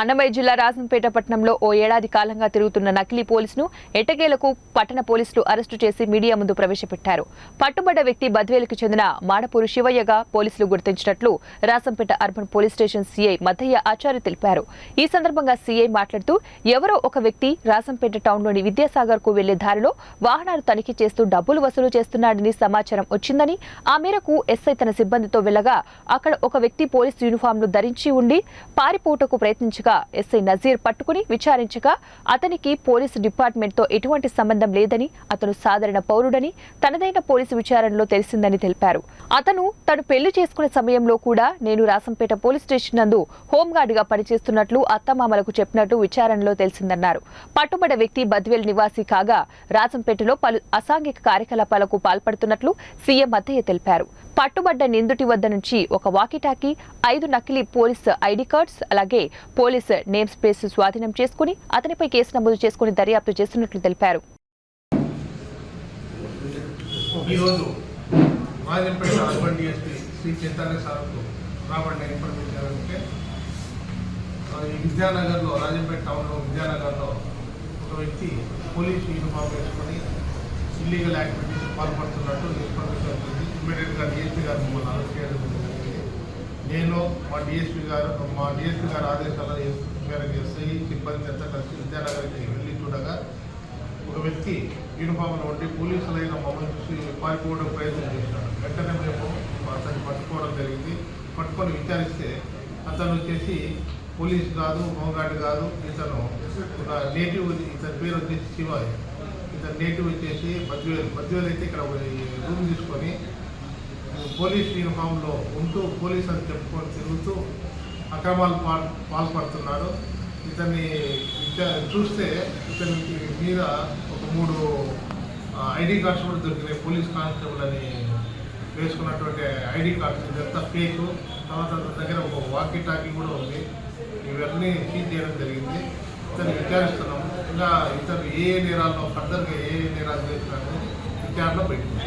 అన్నమయ్య జిల్లా రాజంపేట పట్టణంలో ఓ ఏడాది కాలంగా తిరుగుతున్న నకిలీ పోలీసును ఎటకేలకు పట్టణ పోలీసులు అరెస్టు చేసి మీడియా ముందు ప్రవేశపెట్టారు. పట్టుబడ్డ వ్యక్తి బద్వేలకు చెందిన మాడపూరు శివయ్యగా పోలీసులు గుర్తించినట్లు Rajampet urban police station CI Maddaiah Acharya తెలిపారు. ఈ సందర్భంగా సీఐ మాట్లాడుతూ ఎవరో ఒక వ్యక్తి రాజంపేట టౌన్లోని విద్యాసాగర్కు వెళ్ళే దారిలో వాహనాలు తనిఖీ చేస్తూ డబ్బులు వసూలు చేస్తున్నాడని సమాచారం వచ్చిందని ఆ మేరకు ఎస్ఐ తన సిబ్బందితో వెళ్ళగా అక్కడ ఒక వ్యక్తి పోలీసు యూనిఫామ్ను ధరించి ఉండి పారిపోటకు ప్రయత్నించారు ప్రయత్నించగా ఎస్ఐ నజీర్ పట్టుకుని విచారించగా అతనికి పోలీసు డిపార్ట్మెంట్తో ఎటువంటి సంబంధం లేదని అతను సాధారణ పౌరుడని తనదైన పోలీసు విచారణలో తెలిసిందని తెలిపారు. అతను తను పెళ్ళి చేసుకునే సమయంలో కూడా నేను రాసంపేట పోలీస్ స్టేషన్ నందు హోంగార్డుగా పనిచేస్తున్నట్లు అత్తమామలకు చెప్పినట్టు విచారణలో తెలిసిందన్నారు. పట్టుబడ్డ వ్యక్తి బద్వేల్ నివాసి కాగా రాజంపేటలో పలు అసాంఘిక కార్యకలాపాలకు పాల్పడుతున్నట్లు సీఎం అత్తయ్య తెలిపారు. పట్టుబడ్డ నిందుటి వద్ద నుంచి ఒక వాకిటాకీ ఐదు నకిలీ పోలీస్ ఐడి కార్డ్స్ అలాగే పోలీస్ నేమ్ స్పేస్ స్వాధీనం చేసుకుని అతనిపై కేసు నమోదు చేసుకుని దర్యాప్తు చేస్తున్నట్లు తెలిపారు. ఈరోజు రాజంపేట అర్బన్ డిఎస్పీ శ్రీ చైతన్య సార్కు రాబడిన ఇన్ఫర్మేషన్ ఏంటంటే విద్యానగర్లో రాజంపేట టౌన్లో విద్యానగర్లో ఒక వ్యక్తి పోలీస్ యూనిఫామ్ వేసుకొని ఇల్లీగల్ యాక్టివిటీస్ పాల్పడుతున్నట్టు ఇన్ఫర్మేషన్ వచ్చింది. ఇమీడియట్గా డిఎస్పీ గారు మమ్మల్ని అరెస్ట్ చేయడం జరిగింది నేను మా డిఎస్పీ గారు మా డిఎస్పీ గారి ఆదేశాల మేరకు ఎస్ఐ సిబ్బంది అంతా కలిసి విద్యానగర్కి వెళ్ళి చూడగా ఒక వ్యక్తి యూనిఫామ్లో ఉండి పోలీసులైన మమ్మల్ని చూసి పారిపోవడం ప్రయత్నం చేశాడు. వెంటనే మేము అతన్ని పట్టుకోవడం జరిగింది. పట్టుకొని విచారిస్తే అతను వచ్చేసి పోలీస్ కాదు హోంగార్డ్ కాదు ఇతను ఒక నేటివ్ ఇతని పేరు వచ్చేసి శివాయ్. ఇతను నేటివ్ వచ్చేసి బద్వేల్. బద్వేల్ అయితే ఇక్కడ రూమ్ తీసుకొని పోలీస్ యూనిఫామ్లో ఉంటూ పోలీస్ అని చెప్పుకొని తిరుగుతూ అక్రమాలు పాల్ పాల్పడుతున్నాడు ఇతన్ని చూస్తే ఇతనికి మీద ఒక మూడు ఐడి కార్డ్స్ కూడా దొరికినాయి. పోలీస్ కానిస్టేబుల్ అని వేసుకున్నటువంటి ఐడి కార్డ్స్ ఇదంతా ఫేక్. తర్వాత అతని దగ్గర ఒక వాకీ టాకీ కూడా ఉంది. ఇవన్నీ సీజ్ చేయడం జరిగింది. ఇతను విచారిస్తున్నాము. ఇంకా ఇతను ఏ ఏ నేరాల్లో ఫర్దర్గా ఏ ఏ నేరాలు చేసినా విచారణ పెట్టింది